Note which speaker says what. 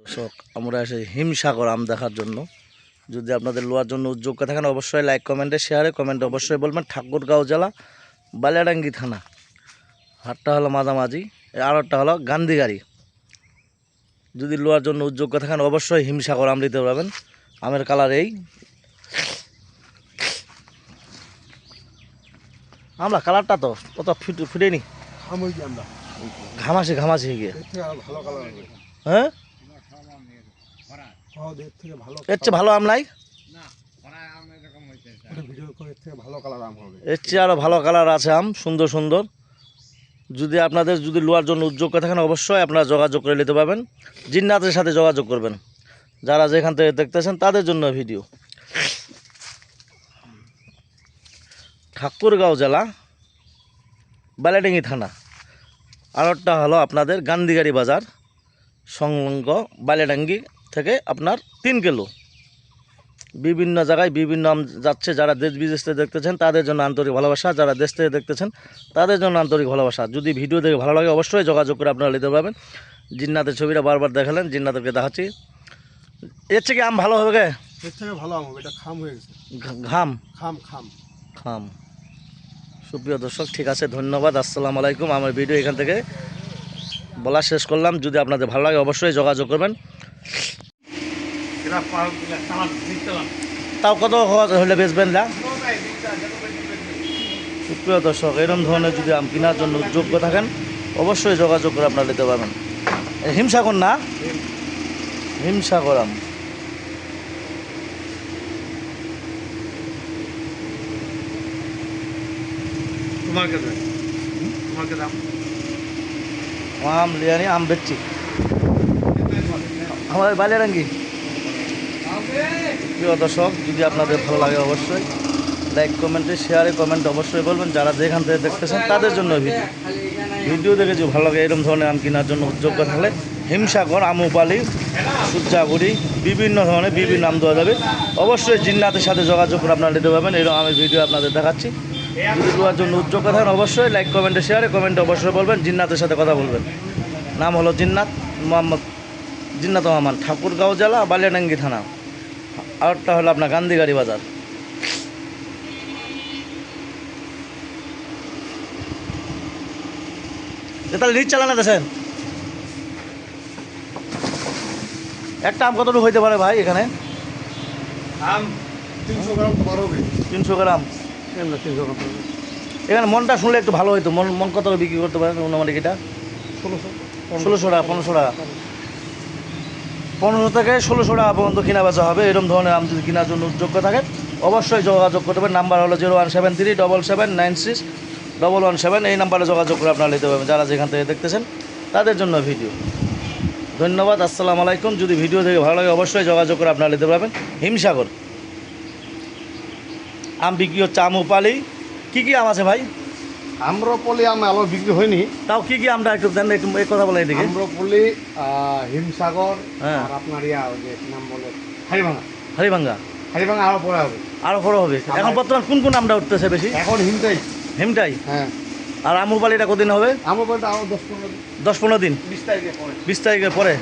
Speaker 1: দর্শক আমরা এসে হিমসাগর আম দেখার জন্য। যদি আপনাদের লোয়ার জন্য উদ্যোগ থাকেন অবশ্যই লাইক কমেন্টে শেয়ারে কমেন্টে অবশ্যই বলবেন। ঠাকুরগাঁও জেলা বালিয়াডাঙ্গি থানা। হাটটা হলো মাঝামাঝি আর একটা হলো গান্ধীগাড়ি। যদি লোয়ার জন্য উদ্যোগ থাকেন অবশ্যই হিমসাগর আম দিতে পারবেন। আমের কালার এই। আমলা কালারটা তো কত ফুটে ফুটেনি।
Speaker 2: আমরা।
Speaker 1: ঘামাসি ঘামাসি হয়ে গিয়ে। হ্যাঁ?
Speaker 2: এর
Speaker 1: চেয়ে ভালো আম নাই?
Speaker 2: করে এর
Speaker 1: চেয়ে আরও ভালো কালার আছে আম, সুন্দর সুন্দর। যদি আপনাদের যদি লোয়ার জন্য উদ্যোগ থাকেন, অবশ্যই আপনারা যোগাযোগ করে নিতে পারবেন। জিন্নাতের সাথে যোগাযোগ করবেন। যারা যেখান থেকে দেখতেছেন, তাদের জন্য ভিডিও ঠাকুরগাঁও জেলা, বালাডেঙ্গি থানা। আরেকটা হলো আপনাদের গান্ধীগাড়ি বাজার, সংলগ্ন বালিয়াডাঙ্গি থেকে আপনার তিন কিলো। বিভিন্ন জায়গায় বিভিন্ন আম যাচ্ছে যারা দেশ বিদেশ থেকে দেখতেছেন তাদের জন্য আন্তরিক ভালোবাসা। যারা দেশ থেকে দেখতেছেন তাদের জন্য আন্তরিক ভালোবাসা। যদি ভিডিও দেখে ভালো লাগে অবশ্যই যোগাযোগ করে আপনারা নিতে পারবেন। জিন্নাতের ছবিটা বারবার দেখালেন জিন্নাতেরকে দেখাচ্ছি। এর থেকে আম ভালো হবে গে
Speaker 2: এর থেকে ভালো আম হবে এটা খাম হয়ে গেছে।
Speaker 1: ঘাম?
Speaker 2: খাম খাম।
Speaker 1: খাম। সুপ্রিয় দর্শক ঠিক আছে ধন্যবাদ আসসালামু আলাইকুম। আমার ভিডিও এখান থেকে বলা শেষ করলাম। যদি আপনাদের ভালো লাগে অবশ্যই যোগাযোগ করবেন। তাও কত হলে বেচবেন না? সুপ্রিয় দর্শক এরকম ধরনের যদি আম কেনার জন্য যোগ্য থাকেন অবশ্যই যোগাযোগ করে আপনারা নিতে পারবেন। হিমসাগর না? হিমসাগর আম।
Speaker 2: তোমার কাছে? তোমার কাছে
Speaker 1: আম? লিয়ানি আম বেচছি। আমার বালিয়ারাঙ্গি? প্রিয় দর্শক, যদি আপনাদের ভালো লাগে অবশ্যই লাইক কমেন্টে শেয়ারে কমেন্ট অবশ্যই বলবেন। যারা যেখান থেকে দেখতেছেন, তাদের জন্য ভিডিও ভিডিও দেখে যদি ভালো লাগে, এরকম ধরনের আম কেনার জন্য যোগ্য থাকলে হিমসাগর, আমুপালি সূর্যাগুড়ি বিভিন্ন ধরনের, বিভিন্ন আম দেওয়া যাবে। অবশ্যই জিন্নাতের সাথে যোগাযোগ করে আপনারা নিতে পারবেন। এরকম আমি ভিডিও আপনাদের দেখাচ্ছি। যদি দেওয়ার জন্য উদ্যোগ থাকেন, অবশ্যই লাইক কমেন্টে শেয়ারে কমেন্টে অবশ্যই বলবেন। জিন্নাতের সাথে কথা বলবেন। নাম হলো জিন্নাত মোহাম্মদ জিন্নাত রহমান ঠাকুরগাঁও জেলা, বালিয়াডাঙ্গি থানা। আরেকটা হলো আপনার গান্ধীগাড়ি বাজার। এ তাহলে রিচ চালানো দেশেন একটা আম কতটুকু হইতে পারে ভাই এখানে?
Speaker 2: আম তিনশো গ্রাম
Speaker 1: তিনশো গ্রাম।
Speaker 2: তিনশো গ্রাম
Speaker 1: এখানে মনটা শুনলে একটু ভালো হইতো। মন মন কত বিক্রি করতে পারেন অনুমানিক এটা?
Speaker 2: ষোলোশো।
Speaker 1: ষোলোশো টাকা পনেরোশো টাকা। পনেরোশো থেকে ষোলোশো টাকা পর্যন্ত কিনা বেচা হবে। এরকম ধরনের আম যদি কেনার জন্য যোগ্য থাকে, অবশ্যই যোগাযোগ করতে পারেন। নাম্বার হলো zero one seven three double seven nine six double one seven. এই নাম্বারে যোগাযোগ করে আপনারা নিতে পারবেন। যারা যেখান থেকে দেখতেছেন, তাদের জন্য ভিডিও। ধন্যবাদ, আসসালামু আলাইকুম। যদি ভিডিও দেখে ভালো লাগে, অবশ্যই যোগাযোগ করে আপনারা নিতে পারবেন। হিমসাগর। আম বিক্রি হচ্ছে আমুপালি। কী কী আম আছে ভাই?
Speaker 2: আম্রপলি আম আলো বিক্রি হয়নি।
Speaker 1: তাও কি কি আমটা একটু দেন একটু এই কথা বলে এদিকে
Speaker 2: আম্রপলি হিমসাগর। আর আপনার ইয়া ওই যে নাম বলে হারিভাঙা
Speaker 1: হারিভাঙ্গা
Speaker 2: হারিভাঙা আরও পরে হবে।
Speaker 1: আরও বড় হবে। এখন বর্তমান কোন কোন আমটা উঠতেছে বেশি
Speaker 2: এখন হিমটাই।
Speaker 1: হিমটাই?
Speaker 2: হ্যাঁ
Speaker 1: আর আমুরপালিটা কদিন হবে?
Speaker 2: আম্রপলিটা আরও দশ পনেরো দিন।
Speaker 1: দশ পনেরো দিন?
Speaker 2: বিশ তারিখে পরে
Speaker 1: বিশ তারিখের পরে